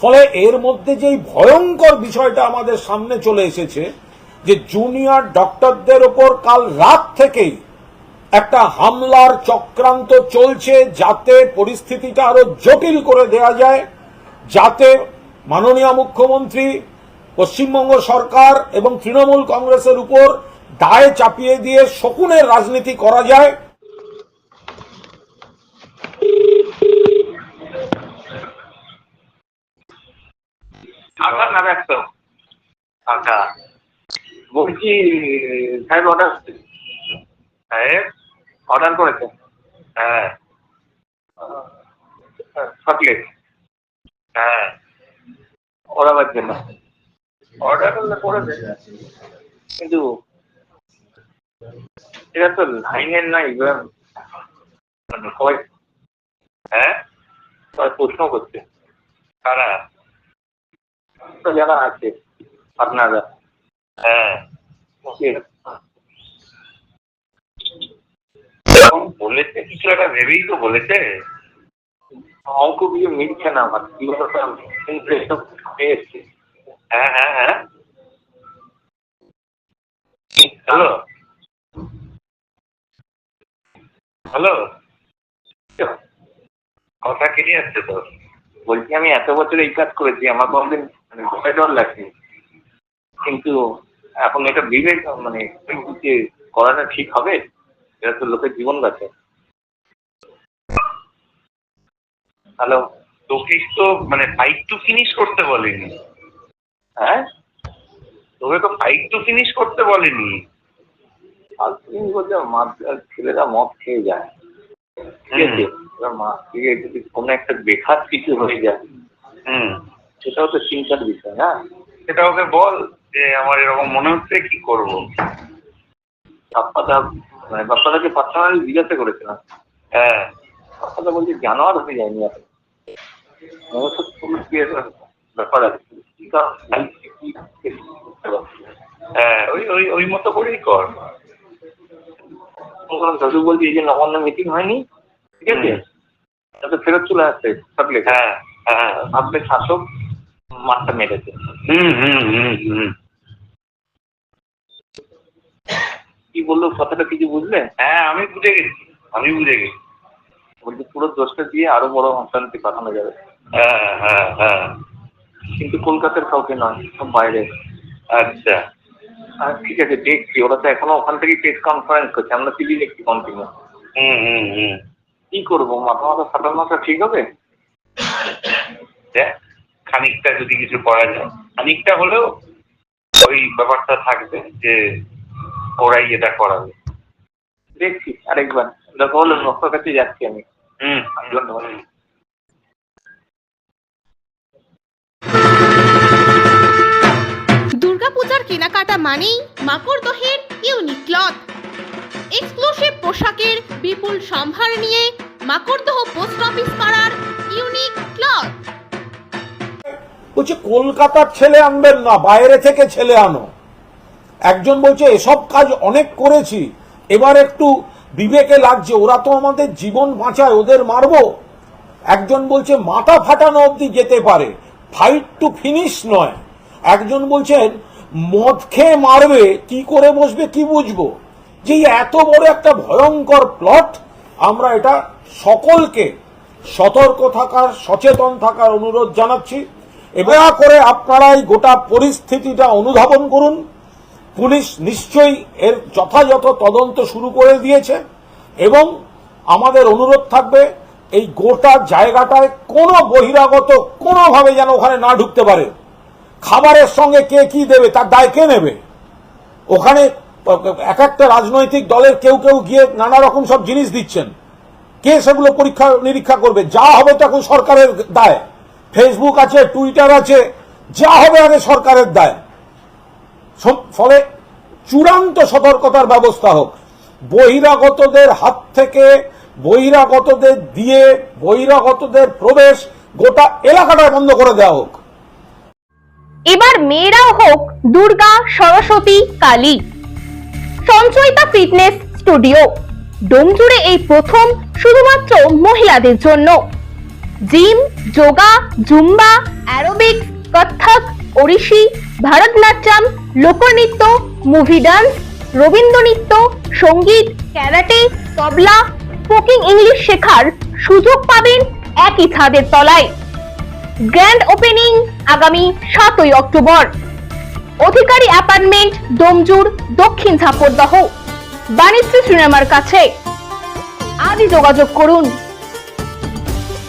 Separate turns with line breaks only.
ফলে এর মধ্যে যে এই ভয়ঙ্কর বিষয়টা আমাদের সামনে চলে এসেছে, যে জুনিয়র ডক্টরদের ওপর কাল রাত থেকেই একটা হামলার চক্রান্ত চলছে যাতে পরিস্থিতিটা আরও জটিল করে দেয়া যায়, যাতে মাননীয় মুখ্যমন্ত্রী, পশ্চিমবঙ্গ সরকার এবং তৃণমূল কংগ্রেসের উপর দায় চাপিয়ে দিয়ে শকুনের রাজনীতি করা যায়।
ফাঁকা না ব্যস্ত ফাঁকা বলছি, সাহেব অর্ডার সাহেব অর্ডার করেছে। হ্যাঁ। চকলেট হ্যাঁ। ওরাবার জন্য অর্ডার করলে করে দেবে কিন্তু এটা তো লাইনের নাই সবাই হ্যাঁ? সবাই প্রশ্ন করছে। কারা? যারা আছে আপনারা। হ্যাঁ। বলেছে কিছু একটা ভেবেই তো বলেছে। মিলছে না আমার হ্যাঁ হ্যাঁ হ্যাঁ। হ্যালো। হ্যালো। কথা কেটে যাচ্ছে তো বলছি আমি এত বছর এই কাজ করেছি আমার কোনদিন মানে ভয় ডর লাগছে কিন্তু এখন এটা বিবেক মানে যে করাটা ঠিক হবে এটা তো লোকের জীবন হ্যালো?
তোকে তো মানে ফাইট টু ফিনিশ করতে বলেনি।
হ্যাঁ?
তোকে তো ফাইট টু ফিনিশ করতে বলেনি।
ছেলেরা মদ খেয়ে যায়। ঠিক আছে? এবার থেকে যদি কোনো একটা বেকার কিছু হয়ে যায়।
হুম।
সেটাও তো চিন্তার বিষয় না?
সেটা ওকে বল যে আমার এরকম মনে হচ্ছে কি করব?
বাপ্পাদা মানে বাপ্পাদাকে পার্সোনালি জিজ্ঞাসা করেছিলাম।
হ্যাঁ।
বাপ্পাদা বলছে জানোয়ার হয়ে যায়নি বিয়ের ব্যাপার আছে।
হ্যাঁ ওই ওই ওই মতো করেই কর।
দাদু বলছে এই যে নবান্ন মিটিং হয়নি ঠিক আছে। তাতে ফেরত চলে আসছে
হ্যাঁ হ্যাঁ।
শাসক মাঠটা মেরেছে।
হুম হুম হুম হুম।
কি বলল? কথাটা কিছু বুঝলে?
হ্যাঁ আমি বুঝে গেছি। আমি বুঝে গেছি।
বলছে পুরো দোষটা দিয়ে আরও বড় অশান্তি পাঠানো যাবে।
হ্যাঁ হ্যাঁ হ্যাঁ।
কিন্তু কলকাতার কাউকে নয় সব বাইরে।
আচ্ছা।
আর ঠিক আছে দেখছি। ওরা তো এখনও ওখান থেকে প্রেস কনফারেন্স করছে। আমরা টিভি দেখছি কন্টিনিউ
হুম হুম হুম।
কি করব? মাথা মাথা ফাটানোটা ঠিক হবে?
দেখ খানিকটা যদি কিছু করা যায় খানিকটা হলেও ওই ব্যাপারটা থাকবে যে ওরাই এটা করাবে।
দেখছি আরেকবার। দেখো হলো ডক্টর কাছে যাচ্ছি আমি।
হুম।
ধন্যবাদ।
দুর্গাপূজার কেনাকাটা মানেই মাকড়দহের ইউনিক ক্লথ। এক্সক্লুসিভ পোশাকের বিপুল সম্ভার নিয়ে মাকড়দহ পোস্ট অফিস পাড়ার ইউনিক ক্লথ।
বলছে, কলকাতার ছেলে আনবেন না, বাইরে থেকে ছেলে আনো। একজন বলছে, এসব কাজ অনেক করেছি, এবার একটু বিবেকে লাগছে, ওরা তো আমাদের জীবন বাঁচায়, ওদের মারবো। একজন বলছে, মাথা ফাটানো অবধি যেতে পারে ফাইট টু ফিনিশ নয়। একজন বলছেন, মদ খেয়ে মারবে, কি করে বসবে, কি বুঝব? যে এত বড় একটা ভয়ঙ্কর প্লট আমরা এটা সকলকে সতর্ক থাকার, সচেতন থাকার অনুরোধ জানাচ্ছি। এবার করে আপনারা এই গোটা পরিস্থিতিটা অনুধাবন করুন। পুলিশ নিশ্চয়ই এর যথাযথ তদন্ত শুরু করে দিয়েছে এবং আমাদের অনুরোধ থাকবে এই গোটা জায়গাটায় কোনো বহিরাগত কোনোভাবে যেন ওখানে না ঢুকতে পারে। খাবারের সঙ্গে কে কি দেবে, তার দায় কে নেবে? ওখানে এক একটা রাজনৈতিক দলের কেউ কেউ গিয়ে নানা রকম সব জিনিস দিচ্ছেন। কে সেগুলো পরীক্ষা নিরীক্ষা করবে? যা হবে তখন সরকারের দায়। ফেসবুক আছে টুইটার আছে, যা হবে আগে সরকারের দায়। ফলে চূড়ান্ত সতর্কতার ব্যবস্থা হোক। বহিরাগতদের হাত থেকে বহিরাগতদের দিয়ে বহিরাগতদের প্রবেশ গোটা এলাকাটা বন্ধ করে দেওয়া হোক।
এবার মেয়েরাও হোক Durga, Saraswati, Kali. Sanchayita fitness studio. ডোমজুড়ে এই প্রথম, শুধুমাত্র মহিলাদের জন্য। Gym, yoga, zumba aerobics Kathak Odissi, Bharatanatyam, লোকনৃত্য, মুভি ডান্স, রবীন্দ্রনৃত্য, সংগীত, ক্যারাটে, তবলা, স্পোকিং ইংলিশ শেখার সুযোগ পাবেন একই ছাদের তলায়। গ্র্যান্ড ওপেনিং আগামী সাতই অক্টোবর। অধিকারী অ্যাপার্টমেন্ট ডোমজুর দক্ষিণ ঝাপরদহ বাণিজ্য সিনেমার কাছে। আজই যোগাযোগ করুন।